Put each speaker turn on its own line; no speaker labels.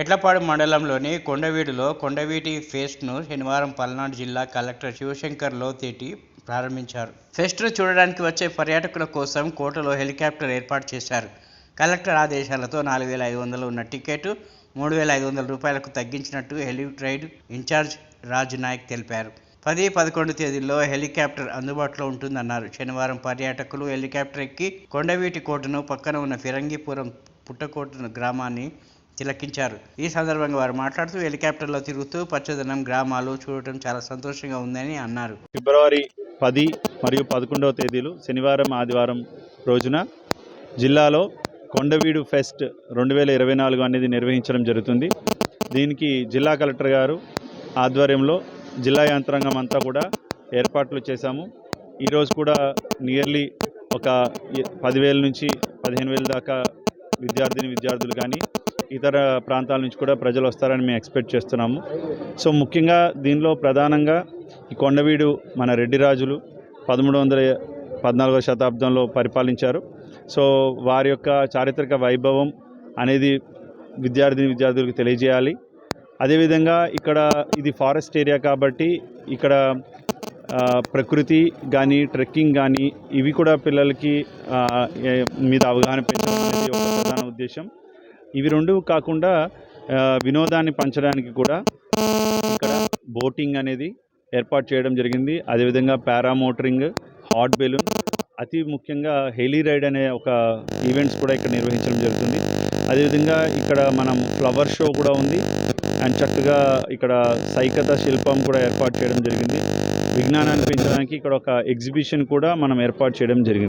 ఎడ్లపాడు మండలంలోని కొండవీడులో కొండవీటి ఫెస్ట్ను శనివారం పల్నాడు జిల్లా కలెక్టర్ శివశంకర్ లోతేటి ప్రారంభించారు. ఫెస్ట్ను చూడడానికి వచ్చే పర్యాటకుల కోసం కోటలో హెలికాప్టర్ ఏర్పాటు చేశారు. కలెక్టర్ ఆదేశాలతో నాలుగు వేల ఐదు వందలు ఉన్న టికెట్ మూడు వేల ఐదు వందల రూపాయలకు తగ్గించినట్టు హెలిట్రైడ్ ఇన్ఛార్జ్ రాజు నాయక్ తెలిపారు. పది పదకొండు తేదీల్లో హెలికాప్టర్ అందుబాటులో ఉంటుందన్నారు. శనివారం పర్యాటకులు హెలికాప్టర్ ఎక్కి కొండవీటి కోటను పక్కన ఉన్న ఫిరంగిపురం పుట్టకోటను గ్రామాన్ని తిలకించారు. ఈ సందర్భంగా వారు మాట్లాడుతూ హెలికాప్టర్లో తిరుగుతూ పచ్చదనం గ్రామాలు చూడటం చాలా సంతోషంగా ఉందని అన్నారు.
ఫిబ్రవరి పది మరియు పదకొండవ తేదీలు శనివారం ఆదివారం రోజున జిల్లాలో కొండవీడు ఫెస్ట్ రెండు వేల ఇరవై నాలుగు అనేది నిర్వహించడం జరుగుతుంది. దీనికి జిల్లా కలెక్టర్ గారు ఆధ్వర్యంలో జిల్లా యంత్రాంగం అంతా కూడా ఏర్పాట్లు చేశాము. ఈరోజు కూడా నియర్లీ ఒక పదివేల నుంచి పదిహేను వేల దాకా విద్యార్థిని విద్యార్థులు కానీ ఇతర ప్రాంతాల నుంచి కూడా ప్రజలు వస్తారని మేము ఎక్స్పెక్ట్ చేస్తున్నాము. సో ముఖ్యంగా దీనిలో ప్రధానంగా ఈ కొండవీడు మన రెడ్డి రాజులు పదమూడు వందల పద్నాలుగో శతాబ్దంలో పరిపాలించారు. సో వారి యొక్క చారిత్రక వైభవం అనేది విద్యార్థిని విద్యార్థులకు తెలియజేయాలి. అదేవిధంగా ఇక్కడ ఇది ఫారెస్ట్ ఏరియా కాబట్టి ఇక్కడ ప్రకృతి కానీ ట్రెక్కింగ్ కానీ ఇవి కూడా పిల్లలకి మీద అవగాహన పెంచడం అనేది ఒక ప్రధాన ఉద్దేశం. ఇవి రెండు కాకుండా వినోదాన్ని పంచడానికి కూడా ఇక్కడ బోటింగ్ అనేది ఏర్పాటు చేయడం జరిగింది. అదేవిధంగా పారామోటరింగ్ హాట్ బెలూన్ అతి ముఖ్యంగా హెలీ రైడ్ అనే ఒక ఈవెంట్స్ కూడా ఇక్కడ నిర్వహించడం జరుగుతుంది. అదేవిధంగా ఇక్కడ మనం ఫ్లవర్ షో కూడా ఉంది. అండ్ చక్కగా ఇక్కడ సైకత శిల్పం కూడా ఏర్పాటు చేయడం జరిగింది. విజ్ఞానాన్ని పెంచడానికి ఇక్కడ ఒక ఎగ్జిబిషన్ కూడా మనం ఏర్పాటు చేయడం జరిగింది.